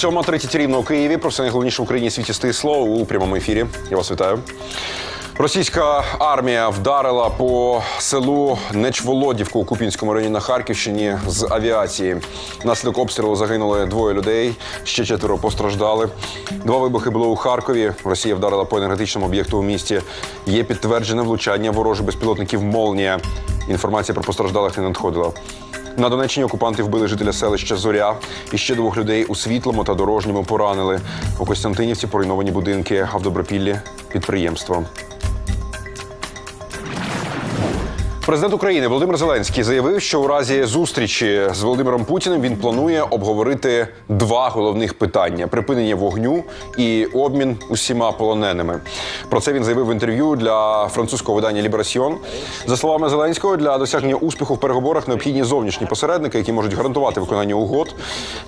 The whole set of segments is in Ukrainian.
7.30 рівно у Києві. Про все найголовніше в Україні світі стисло у прямому ефірі. Я вас вітаю. Російська армія вдарила по селу Нечволодівку у Купінському районі на Харківщині з авіації. Внаслідок обстрілу загинули двоє людей, ще четверо постраждали. Два вибухи було у Харкові. Росія вдарила по енергетичному об'єкту у місті. Є підтверджене влучання ворожих безпілотників Молнія. Інформація про постраждалих не надходила. На Донеччині окупанти вбили жителя селища Зоря і ще двох людей у світлому та дорожньому поранили. У Костянтинівці поруйновані будинки, а в Добропіллі підприємство. Президент України Володимир Зеленський заявив, що у разі зустрічі з Володимиром Путіним він планує обговорити два головних питання: припинення вогню і обмін усіма полоненими. Про це він заявив в інтерв'ю для французького видання Ліберасьйон. За словами Зеленського, для досягнення успіху в переговорах необхідні зовнішні посередники, які можуть гарантувати виконання угод.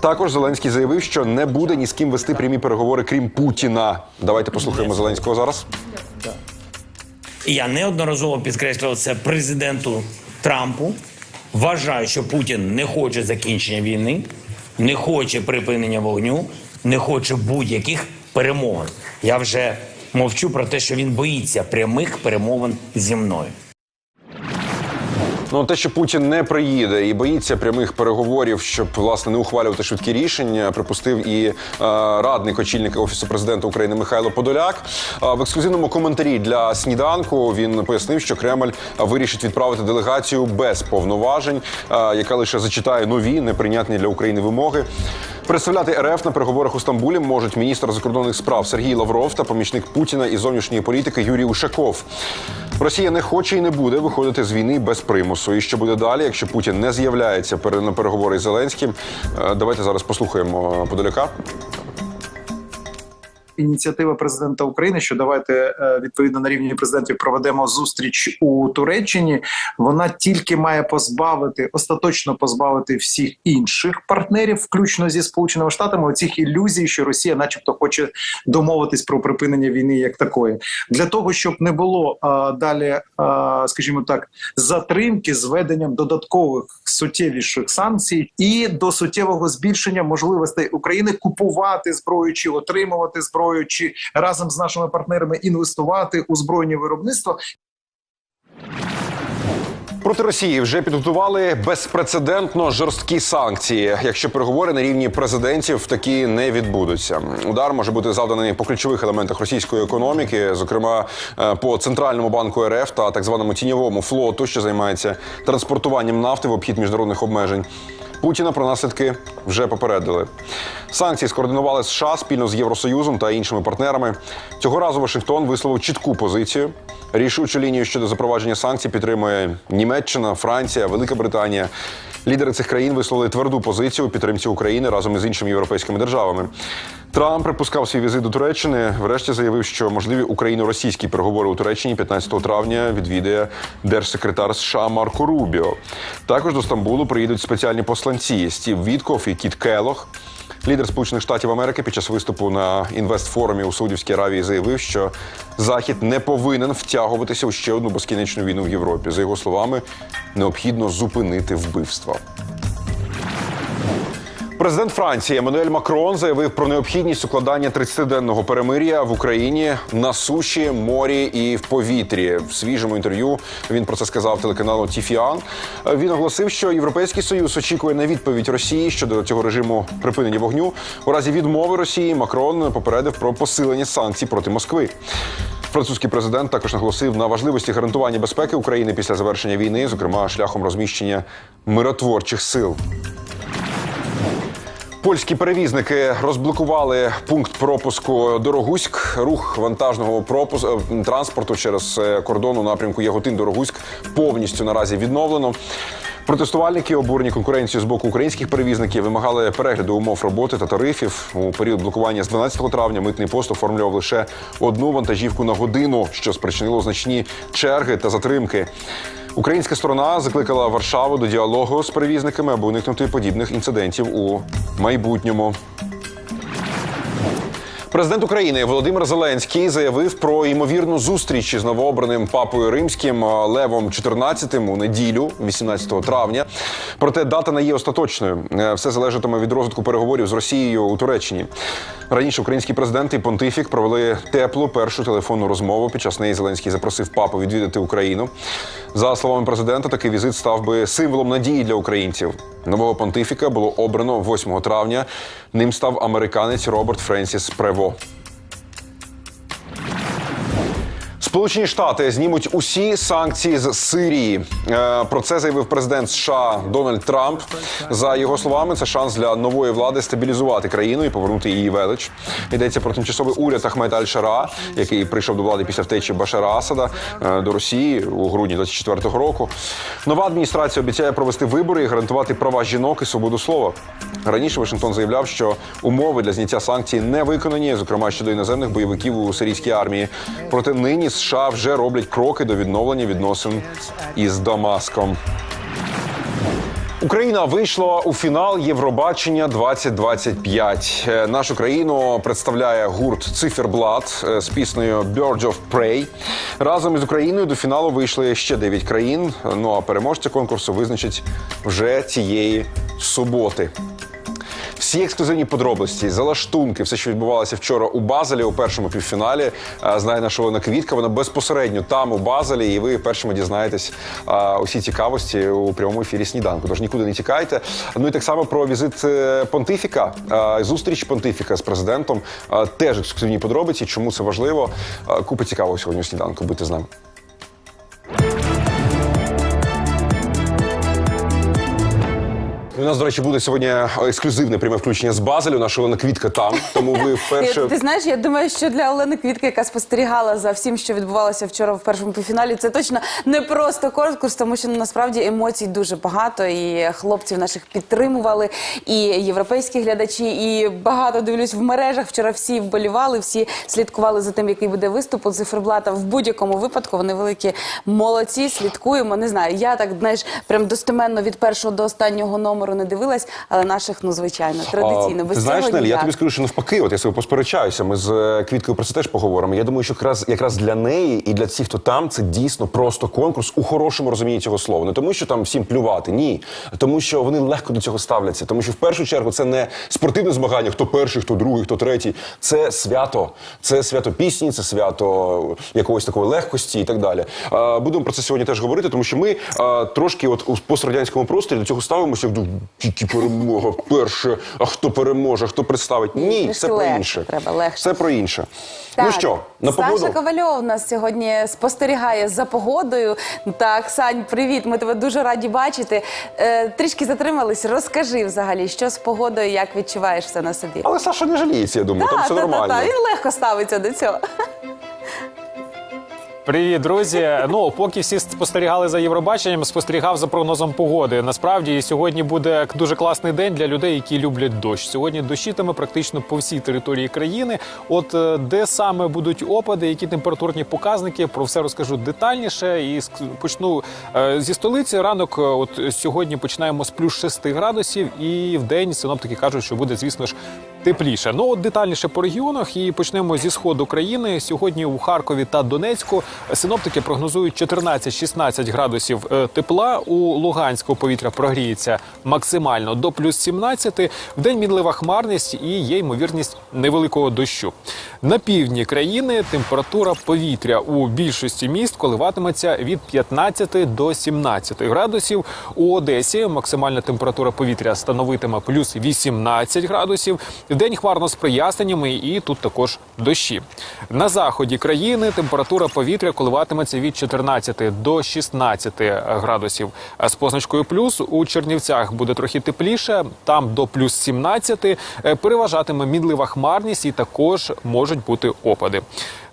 Також Зеленський заявив, що не буде ні з ким вести прямі переговори, крім Путіна. Давайте послухаємо Зеленського зараз. Я неодноразово підкреслював це президенту Трампу. Вважаю, що Путін не хоче закінчення війни, не хоче припинення вогню, не хоче будь-яких перемовин. Я вже мовчу про те, що він боїться прямих перемовин зі мною. Ну, те, що Путін не приїде і боїться прямих переговорів, щоб власне не ухвалювати швидкі рішення, припустив і е, радник очільника офісу президента України Михайло Подоляк. Е, в ексклюзивному коментарі для сніданку він пояснив, що Кремль вирішить відправити делегацію без повноважень, е, яка лише зачитає нові неприйнятні для України вимоги. Представляти РФ на переговорах у Стамбулі можуть міністр закордонних справ Сергій Лавров та помічник Путіна із зовнішньої політики Юрій Ушаков. Росія не хоче і не буде виходити з війни без примусу. І що буде далі, якщо Путін не з'являється на переговори з Зеленським? Е, Давайте зараз послухаємо Подоляка. Ініціатива президента України, що давайте е, відповідно на рівні президентів проведемо зустріч у Туреччині. Вона тільки має позбавити остаточно позбавити всіх інших партнерів, включно зі сполученими штатами, оцих ілюзій, що Росія, начебто, хоче домовитись про припинення війни як такої, для того, щоб не було е, далі, е, скажімо так, затримки з введенням додаткових суттєвіших санкцій і до суттєвого збільшення можливостей України купувати зброю чи отримувати зброю, чи разом з нашими партнерами інвестувати у збройні виробництва. Проти Росії вже підготували безпрецедентно жорсткі санкції. Якщо переговори на рівні президентів такі не відбудуться. Удар може бути завданий по ключових елементах російської економіки, зокрема е, по центральному банку РФ та так званому тіньовому флоту, що займається транспортуванням нафти в обхід міжнародних обмежень. Путіна про наслідки вже попередили. Санкції скоординували США спільно з Євросоюзом та іншими партнерами. Цього разу Вашингтон висловив чітку позицію. Рішучу лінію щодо запровадження санкцій підтримує Німеччина, Франція, Велика Британія. Лідери цих країн висловили тверду позицію у підтримці України разом із іншими європейськими державами. Трамп припускав свій візит до Туреччини. Врешті заявив, що можливі україно-російські переговори у Туреччині 15 травня відвідає держсекретар США Марко Рубіо. Також до Стамбулу приїдуть спеціальні посланці Стів Вітков і Кіт Келох. Лідер Сполучених Штатів Америки під час виступу на інвестфорумі у Саудівській Аравії заявив, що Захід не повинен втягуватися у ще одну безкінечну війну в Європі. За його словами, необхідно зупинити вбивства. Президент Франції Еммануель Макрон заявив про необхідність укладання 30-денного перемир'я в Україні на суші, морі і в повітрі. В свіжому інтерв'ю він про це сказав телеканалу Тіфіан. Він оголосив, що Європейський Союз очікує на відповідь Росії щодо цього режиму припинення вогню. У разі відмови Росії Макрон попередив про посилення санкцій проти Москви. Французький президент також наголосив на важливості гарантування безпеки України після завершення війни, зокрема шляхом розміщення миротворчих сил. Польські перевізники розблокували пункт пропуску Дорогуськ. Рух вантажного пропуск е, транспорту через е, кордон у напрямку Яготин-Дорогуськ повністю наразі відновлено. Протестувальники, обурені конкуренцією з боку українських перевізників, вимагали перегляду умов роботи та тарифів. У період блокування з 12 травня митний пост оформлював лише одну вантажівку на годину, що спричинило значні черги та затримки. Українська сторона закликала Варшаву до діалогу з перевізниками, аби уникнути подібних інцидентів у майбутньому. Президент України Володимир Зеленський заявив про ймовірну зустріч із новообраним папою римським е, Левом XIV у неділю, 18 травня. Проте дата не є остаточною. Е, Все залежатиме від розвитку переговорів з Росією у Туреччині. Раніше український президент і понтифік провели теплу першу телефонну розмову. Під час неї Зеленський запросив папу відвідати Україну. За словами президента, такий візит став би символом надії для українців. Нового понтифіка було обрано 8 травня. Ним став американець Роберт Френсіс Прево. Сполучені Штати знімуть усі санкції з Сирії. Е, Про це заявив президент США Дональд Трамп. За його словами, це шанс для нової влади стабілізувати країну і повернути її велич. Йдеться про тимчасовий уряд Ахмед Аль-Шара, який прийшов до влади після втечі Башара Асада е, до Росії у грудні 24-го року. Нова адміністрація обіцяє провести вибори і гарантувати права жінок і свободу слова. Раніше Вашингтон заявляв, що умови для зняття санкцій не виконані, зокрема щодо іноземних бойовиків у сирійській армії. Проте нині США вже роблять кроки до відновлення відносин із Дамаском. Україна вийшла у фінал Євробачення 2025. Е, Нашу країну представляє гурт Циферблат е, з піснею «Birds of Prey». Разом із Україною до фіналу вийшли ще 9 країн. Ну а переможця конкурсу визначать вже цієї суботи. Всі ексклюзивні подробиці, залаштунки, все, що відбувалося вчора у Базелі у першому півфіналі, знає наша Олена Квітка. Вона безпосередньо там у Базелі, і ви першими дізнаєтесь усі цікавості у прямому ефірі сніданку. Тож нікуди не тікайте. Ну і так само про візит е, понтифіка, зустріч понтифіка з президентом. Теж ексклюзивні подробиці. Чому це важливо? Купа цікавого сьогодні у сніданку. Будьте з нами. У нас, до речі, буде сьогодні ексклюзивне пряме включення з Базелю. Наша Олена Квітка там. Тому ви вперше Ти, ти знаєш, я думаю, що для Олени Квітки, яка спостерігала за всім, що відбувалося вчора в першому півфіналі, це точно не просто конкурс, тому що ну, насправді емоцій дуже багато, і хлопців наших підтримували, і європейські глядачі, і багато дивлюсь в мережах. Вчора всі вболівали, всі слідкували за тим, який буде виступ у циферблата. В будь-якому випадку вони великі молодці. Слідкуємо. Не знаю. Я так знаєш, прям достеменно від першого до останнього номеру не дивилась, але наших, ну звичайно, традиційно. Без ти знаєш, цього Нелі, я ніяк. тобі скажу, що навпаки, от я себе посперечаюся. Ми з е, Квіткою про це теж поговоримо. Я думаю, що якраз якраз для неї і для всіх, хто там, це дійсно просто конкурс у хорошому розумінні цього слова. Не тому, що там всім плювати, ні. Тому що вони легко до цього ставляться. Тому що в першу чергу це не спортивне змагання, хто перший, хто другий, хто третій. Це свято. Це свято пісні, це свято якогось такої легкості і так далі. Е, Будемо про це сьогодні теж говорити, тому що ми е, трошки, от у пострадянському просторі до цього ставимося як до тільки перемога перше. А хто переможе, хто представить? Ні, трішки це про легше інше. треба, легше. Це про інше. Ну що, на Саша погоду? Ковальов у нас сьогодні спостерігає за погодою. Так, Сань, привіт. Ми тебе дуже раді бачити. Е, трішки затримались. Розкажи взагалі, що з погодою, як відчуваєш все на собі? Але Саша не жаліється, я думаю, там Та, все та, та, нормально. та. Він легко ставиться до цього. Привіт, друзі. Ну поки всі спостерігали за Євробаченням, спостерігав за прогнозом погоди. Насправді сьогодні буде дуже класний день для людей, які люблять дощ. Сьогодні дощитиме практично по всій території країни. От е, де саме будуть опади, які температурні показники, про все розкажу детальніше. І почну е, зі столиці. Ранок, е, от сьогодні починаємо з плюс 6 градусів, і в день синоптики кажуть, що буде, звісно ж, тепліше. Ну от детальніше по регіонах і почнемо зі сходу країни. Сьогодні у Харкові та Донецьку синоптики прогнозують 14-16 градусів е, тепла. У Луганську повітря прогріється максимально до плюс 17. В день мінлива хмарність і є ймовірність невеликого дощу. На півдні країни температура повітря у більшості міст коливатиметься від 15 до 17 градусів. У Одесі максимальна температура повітря становитиме плюс 18 градусів. День хмарно з проясненнями, і тут також дощі. На заході країни температура повітря коливатиметься від 14 до 16 градусів. А З позначкою плюс у Чернівцях буде трохи тепліше, там до плюс 17. Е, Переважатиме мінлива хмарність і також можуть бути опади.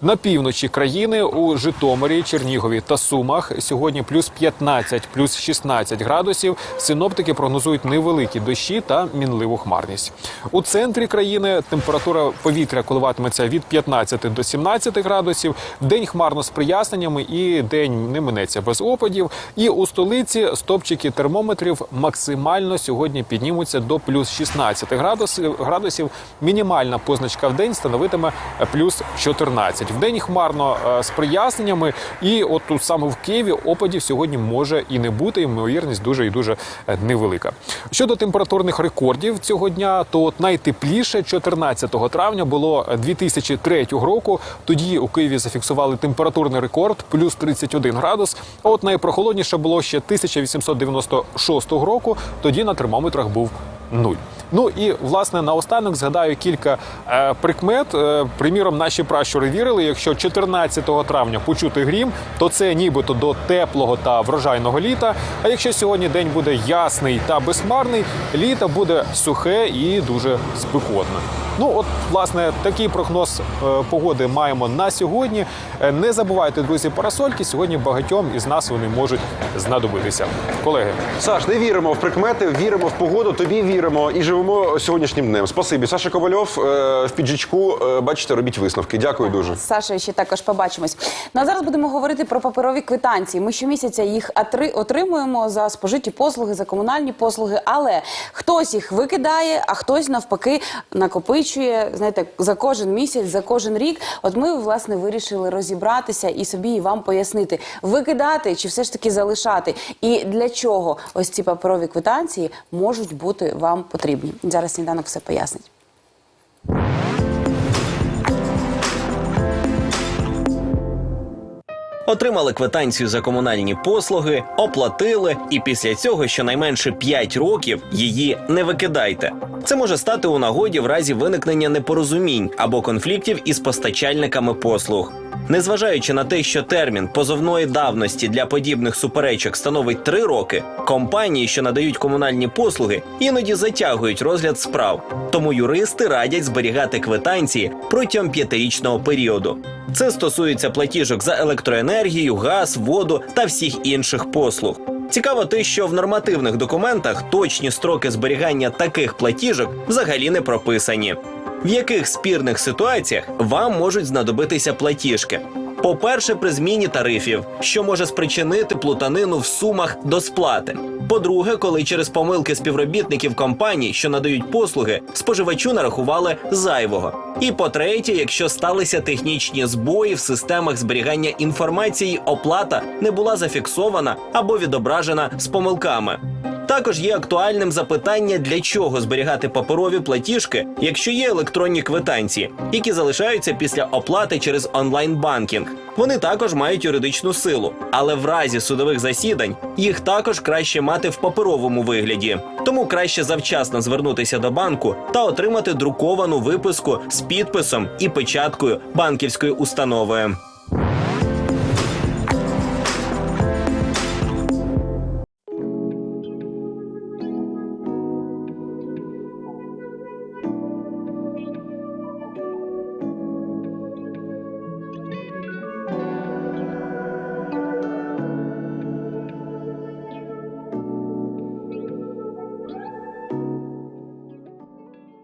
На півночі країни у Житомирі, Чернігові та Сумах сьогодні плюс 15, плюс 16 градусів. Синоптики прогнозують невеликі дощі та мінливу хмарність. У центрі країни температура повітря коливатиметься від 15 до 17 градусів. День хмарно з проясненнями і день не минеться без опадів. І у столиці стопчики термометрів максимально сьогодні піднімуться до плюс 16 градусів. градусів. Мінімальна позначка в день становитиме плюс 14. В день хмарно е, з проясненнями. І от тут саме в Києві опадів сьогодні може і не бути. Ймовірність дуже і дуже е, невелика. Щодо температурних рекордів цього дня, то от найтепліше 14 травня було 2003 року. Тоді у Києві зафіксували температурний рекорд плюс 31 градус. А от найпрохолодніше було ще 1896 року. Тоді на термометрах був нуль. Ну і власне наостанок згадаю кілька е, прикмет. Е, приміром, наші пращури вірили, якщо 14 травня почути грім, то це нібито до теплого та врожайного літа. А якщо сьогодні день буде ясний та безхмарний, літо буде сухе і дуже спекотне. Ну от власне такий прогноз е, погоди маємо на сьогодні. Е, Не забувайте, друзі, парасольки. Сьогодні багатьом із нас вони можуть знадобитися. Колеги, Саш, не віримо в прикмети, віримо в погоду, тобі віримо і живемо сьогоднішнім днем. Спасибі. Саша Ковальов е, в піджачку. Е, бачите, робіть висновки. Дякую дуже. З Сашою ще також побачимось. Ну а зараз будемо говорити про паперові квитанції. Ми щомісяця їх атри- отримуємо за спожиті послуги, за комунальні послуги, але хтось їх викидає, а хтось навпаки накопичує. Знаєте, за кожен місяць, за кожен рік. От ми власне вирішили розібратися і собі і вам пояснити, викидати чи все ж таки залишати, і для чого ось ці паперові квитанції можуть бути вам потрібні. Зараз сніданок все пояснить. Отримали квитанцію за комунальні послуги, оплатили, і після цього щонайменше 5 років її не викидайте. Це може стати у нагоді в разі виникнення непорозумінь або конфліктів із постачальниками послуг. Незважаючи на те, що термін позовної давності для подібних суперечок становить 3 роки, компанії, що надають комунальні послуги, іноді затягують розгляд справ. Тому юристи радять зберігати квитанції протягом п'ятирічного періоду. Це стосується платіжок за електроенергію, газ, воду та всіх інших послуг. Цікаво те, що в нормативних документах точні строки зберігання таких платіжок взагалі не прописані. В яких спірних ситуаціях вам можуть знадобитися платіжки? По-перше, при зміні тарифів, що може спричинити плутанину в сумах до сплати. По-друге, коли через помилки співробітників компаній, що надають послуги, споживачу нарахували зайвого. І по-третє, якщо сталися технічні збої в системах зберігання інформації, оплата не була зафіксована або відображена з помилками. Також є актуальним запитання, для чого зберігати паперові платіжки, якщо є електронні квитанції, які залишаються після оплати через онлайн-банкінг. Вони також мають юридичну силу, але в разі судових засідань їх також краще мати в паперовому вигляді. Тому краще завчасно звернутися до банку та отримати друковану виписку з підписом і печаткою банківської установи.